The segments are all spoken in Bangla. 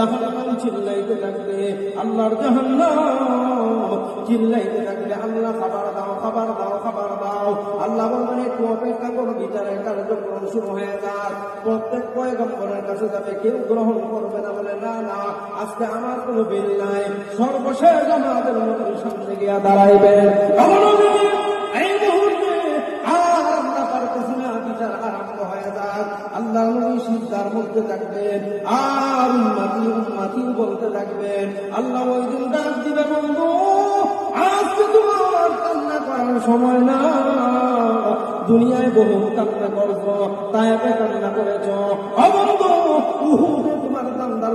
জাহান্নাম চিল্লাইতে থাকবে, আল্লাহর জাহান্নাম চিল্লাইতে থাকবে। আল্লাহ খাবার দাও খাবার দাও খাবার দাও। আল্লাহ বলবেন একটু অপেক্ষা করো, বিচারের কার্যক্রম শুরু হয়ে যাক। প্রত্যেক পয়গম্বরের কাছে যাবে কেউ গ্রহণ করবে না বলে, না না, আজকে আমার কোনো বিল নাই। সর্বশেষ আমাদের মতো সামনে গিয়া দাঁড়াইবে। আল্লাহ নবী সিদ্ধার মধ্যে থাকবেন, আর উন্মাতি উন্মাতি বলতে থাকবেন। আল্লাহ ওই দিন ডাক দিবে, বন্ধু, আজকে তোমার কান্না করার সময় না। দুনিয়ায় বহু কান্না করছ, তাই কান্না করেছ। অবন্ধ তোমার কান্দার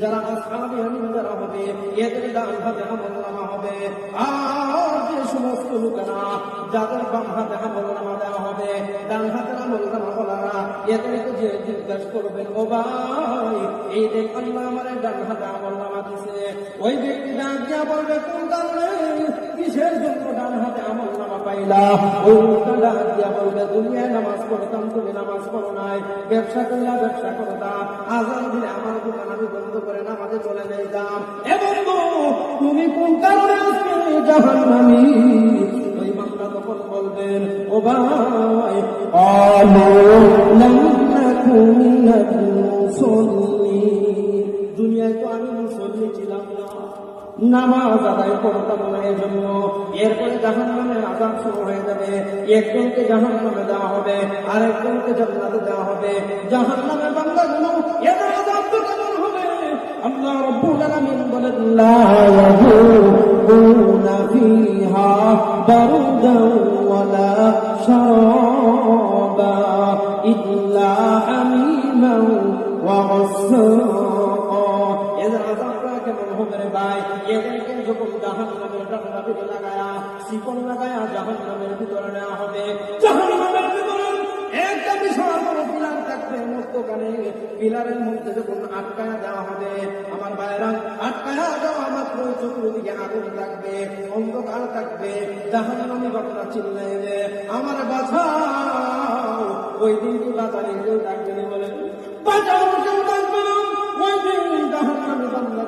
যারা আসহাবে ইয়ামিন যারা হবে, এদের ডান হাতে আমল নামা হবে। আর যে সমস্ত লোকেরা যাদের বাম হাতে আমল নামা দেওয়া হবে ডান হাতে আমল নামা বলারা এদেরকে যে জিজ্ঞেস করবেন, ও ভাই, এই দেখ আমার ডান হাতে আমল নামা দিছে, ওই ব্যক্তি ডাক দিয়া বলবে, কোন কারণে কিসের জন্য ডান হাতে আমল নামা পাইলা। ওই লোকটা দিয়া বলবে, দুনিয়ায় নামাজ পড়তাম, তুমি নামাজ পড়ো নাই। ব্যবসা করিয়া ব্যবসা করতাম আজান দিলে আমার দোকান আমি বন্ধ করে নামাজে চলে যাইতাম। এবং তুমি কোন কারণে আজকে জাহান নামি ওই বাংলা তখন বলবেন, ও ভাই, আলো লঙ্কা তুমি মুসল্লি। নামাজ আদায় করতাম না এই জন্য। এরপরে জাহান নামের আজাদ শুরু হয়ে যাবে। একজনকে জাহান নামে দেওয়া হবে আর একজনকে জান্নাতে দেওয়া হবে। জাহান নামে বান্দাগুলো এদের আজাদ তো কেমন হবে। আল্লাহ রব্বুল আলামিন বলেন, লা ফিহা ওয়ালা শারাবা ইল্লা ওয়া হবে ভাই এদেরকে যখন জাহান নামের দিতে লাগায়া শিকল লাগায়া জাহান নামের ভিতরে নেওয়া হবে। জাহান নামের পিলারের মধ্যে যখন আটকায়া দেওয়া হবে, আমার ভাইরা আটকায়া দেওয়া মাত্র চতুর্দিকে আগুন থাকবে অন্ধকার থাকবে, জাহান নামে ঘটনা চিল্লাইবে। আমার বাছাও ওই দিন কি বাঁচালে কেউ থাকবে বলে বাঁচাও থাকবে